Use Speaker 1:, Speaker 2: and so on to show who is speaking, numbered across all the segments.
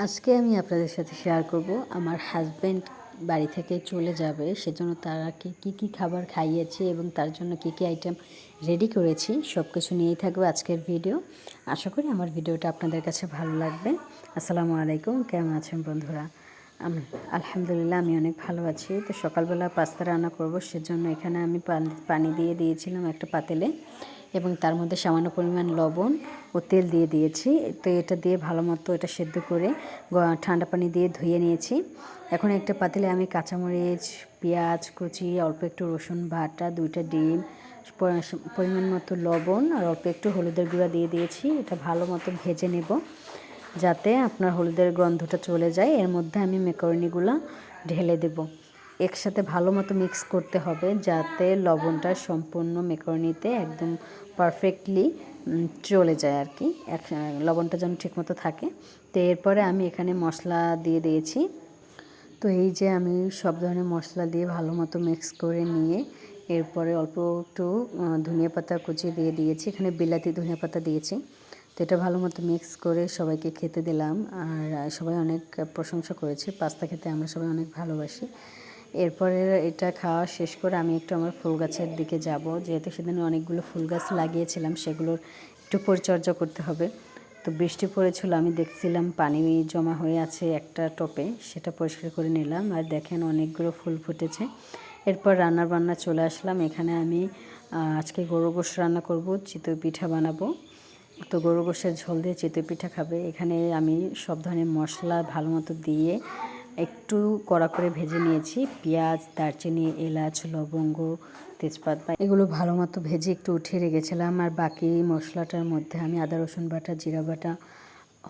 Speaker 1: আজকে আমি আপনাদের সাথে শেয়ার করব আমার হাজব্যান্ড বাড়ি থেকে চলে যাবে, সেজন্য তারাকে কি কি খাবার খাইয়েছি এবং তার জন্য কি কি আইটেম রেডি করেছি সব কিছু নিয়েই থাকবে আজকের ভিডিও আশা করি আমার ভিডিওটা আপনাদের কাছে ভালো লাগবে। আসসালামু আলাইকুম, কেমন আছেন বন্ধুরা? আমি, আলহামদুলিল্লাহ আমি অনেক ভালো আছি। তো সকালবেলা পাস্তা রান্না করব, সেজন্য এখানে আমি পানি দিয়ে দিয়েছিলাম একটা পাতেলে। এবং তার মধ্যে সামান্য পরিমাণ লবণ ও তেল দিয়ে দিয়েছি। তো এটা দিয়ে ভালো মতো এটা সেদ্ধ করে ঠান্ডা পানি দিয়ে ধুয়ে নিয়েছি। এখন একটা পাতিলে আমি কাঁচামরিচ, পেঁয়াজ, কুচি, অল্প একটু রসুন ভাটা দুইটা ডিম পরিমাণ মতো লবণ আর অল্প একটু হলুদের গুঁড়া দিয়ে দিয়েছি। এটা ভালো মতো ভেজে নেব যাতে আপনার হলুদের গন্ধটা চলে যায়। এর মধ্যে আমি মেকরনিগুলো ঢেলে দেবো। একসাথে ভালো মতো মিক্স করতে হবে যাতে লবণটা সম্পূর্ণ মেকরনিতে একদম পারফেক্টলি চলে যায় আর কি। এক, লবণটা যেন ঠিকমতো থাকে। তো এরপরে আমি এখানে মশলা দিয়ে দিয়েছি। তো এই যে আমি সব ধরনের মশলা দিয়ে ভালো মতো মিক্স করে নিয়ে এরপরে অল্প একটু ধনিয়া পাতা কুচি দিয়ে দিয়েছি। এখানে বিলাতি ধনিয়া পাতা দিয়েছি। তো এটা ভালো মতো মিক্স করে সবাইকে খেতে দিলাম। আর, সবাই অনেক প্রশংসা করেছে। পাস্তা খেতে আমরা সবাই অনেক ভালোবাসি। এরপরে এটা খাওয়া শেষ করে আমি একটু আমার ফুল গাছের দিকে যাব। যেহেতু সেদিন অনেকগুলো ফুল গাছ লাগিয়েছিলাম, সেগুলোর একটু পরিচর্যা করতে হবে। তো বৃষ্টি পড়েছিল, আমি দেখছিলাম পানি জমা হয়ে আছে একটা টপে, সেটা পরিষ্কার করে নিলাম। আর দেখেন অনেকগুলো ফুল ফুটেছে। এরপর রান্নার বান্না চলে আসলাম। এখানে আমি আজকে গরু গোশ রান্না করব, চিতই পিঠা বানাবো। তো গরু গোশের ঝোল দিয়ে চিতই পিঠা খাবে। এখানে আমি সব ধরনের মশলা ভালো মতো দিয়ে একটু কড়া করে ভেজে নিয়েছি। পেঁয়াজ, দারচিনি, এলাচ, লবঙ্গ, তেজপাতা, এগুলো ভালো মতো ভেজে একটু উঠিয়ে রেখেছিলাম। আর বাকি মশলাটার মধ্যে আমি আদা, রসুন বাটা, জিরা বাটা,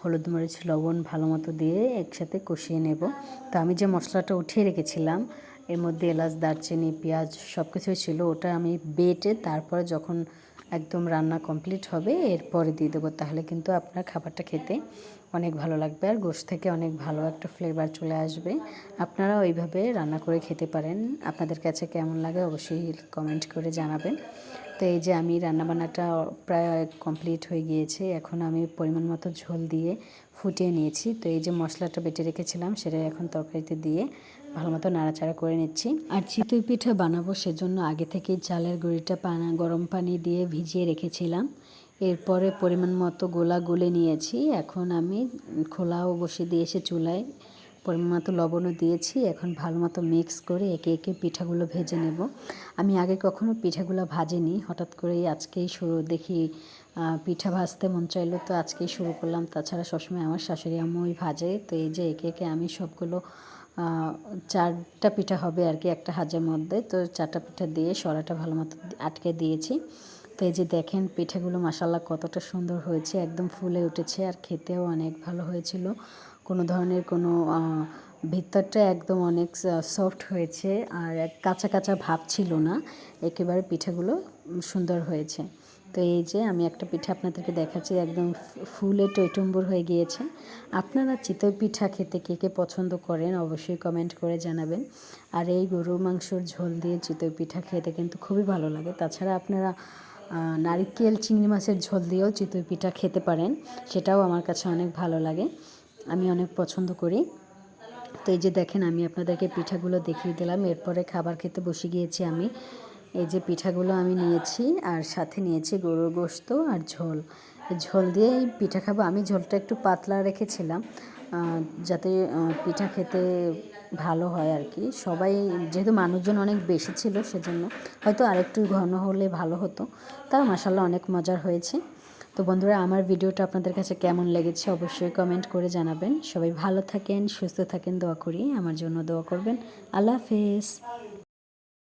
Speaker 1: হলুদ মরিচ, লবণ ভালো মতো দিয়ে একসাথে কষিয়ে নেব। তো আমি যে মশলাটা উঠিয়ে রেখেছিলাম, এর মধ্যে এলাচ, দারচিনি, পেঁয়াজ সব কিছুই ছিল, ওটা আমি বেটে তারপরে যখন একদম রান্না কমপ্লিট হবে, এরপরে দিয়ে দেবো। তাহলে কিন্তু আপনার খাবারটা খেতে অনেক ভালো লাগবে আর গোশ থেকে অনেক ভালো একটা ফ্লেভার চলে আসবে। আপনারা ওইভাবে রান্না করে খেতে পারেন। আপনাদের কাছে কেমন লাগে অবশ্যই কমেন্ট করে জানাবেন। তো এই যে আমি রান্নাবান্নাটা প্রায় কমপ্লিট হয়ে গিয়েছে, এখন আমি পরিমাণ মতো ঝোল দিয়ে ফুটিয়ে নিয়েছি। তো এই যে মশলাটা বেটে রেখেছিলাম সেটা এখন তরকারিতে দিয়ে ভালো মতো নাড়াচাড়া করে নিচ্ছি। আর চিতই পিঠা বানাবো সেজন্য আগে থেকেই চালের গুঁড়িটা পানা, গরম পানি দিয়ে ভিজিয়ে রেখেছিলাম। এরপরে পরিমাণ মতো গোলা গুলে নিয়েছি। এখন আমি খোলাও বসে দিয়েছি চুলায়। পরিমাণ মতো লবণও দিয়েছি। এখন ভালো মতো মিক্স করে একে একে পিঠাগুলো ভেজে নেব। আমি আগে কখনো পিঠাগুলো ভাজিনি। হঠাৎ করেই আজকেই শুরু। দেখি পিঠা ভাজতে মন চাইলো তো আজকেই শুরু করলাম। তাছাড়া সবসময় আমার শাশুড়ি আম্মুই ভাজে। তো এই যে একে একে আমি সবগুলো চারটা পিঠা হবে আর কি, একটা হাজার মধ্যে। তো চারটা পিঠা দিয়ে সরাটা ভালো মতো আটকে দিয়েছি। তো এই যে দেখেন, পিঠাগুলো মাসাল্লাহ কতটা সুন্দর হয়েছে, একদম ফুলে উঠেছে আর খেতেও অনেক ভালো হয়েছিল। কোনো ধরনের কোনো ভিতরটা একদম অনেক সফট হয়েছে আর কাঁচা কাঁচা ভাব ছিল না। একেবারে পিঠাগুলো সুন্দর হয়েছে। তো এই যে আমি একটা পিঠা আপনাদেরকে দেখাচ্ছি, একদম ফুলে টইটম্বুর হয়ে গিয়েছে। আপনারা চিতই পিঠা খেতে কে কে পছন্দ করেন অবশ্যই কমেন্ট করে জানাবেন। আর এই গরুর মাংসর ঝোল দিয়ে চিতই পিঠা খেতে কিন্তু খুবই ভালো লাগে। তাছাড়া আপনারা নারিকেল, চিংড়ি মাছের ঝোল দিয়েও চিতই পিঠা খেতে পারেন, সেটাও আমার কাছে অনেক ভালো লাগে। আমি অনেক পছন্দ করি। তো এই যে দেখেন, আমি আপনাদেরকে পিঠাগুলো দেখিয়ে দিলাম। এরপরে খাবার খেতে বসে গিয়েছি আমি। এই যে পিঠাগুলো আমি নিয়েছি আর সাথে নিয়েছি গরুর গোস্ত আর ঝোল। ঝোল দিয়ে এই পিঠা খাব। আমি ঝোলটা একটু পাতলা রেখেছিলাম যাতে পিঠা খেতে ভালো হয় আর কি। সবাই, যেহেতু মানুষজন অনেক বেশি ছিল সেজন্য, হয়তো আরেকটু ঘন হলে ভালো হতো। তাও মাসাল্লাহ অনেক মজার হয়েছে। তো বন্ধুরা, আমার ভিডিওটা আপনাদের কাছে কেমন লেগেছে অবশ্যই কমেন্ট করে জানাবেন। সবাই ভালো থাকেন, সুস্থ থাকেন, দোয়া করি। আমার জন্য দোয়া করবেন। আল্লাহ হাফেজ।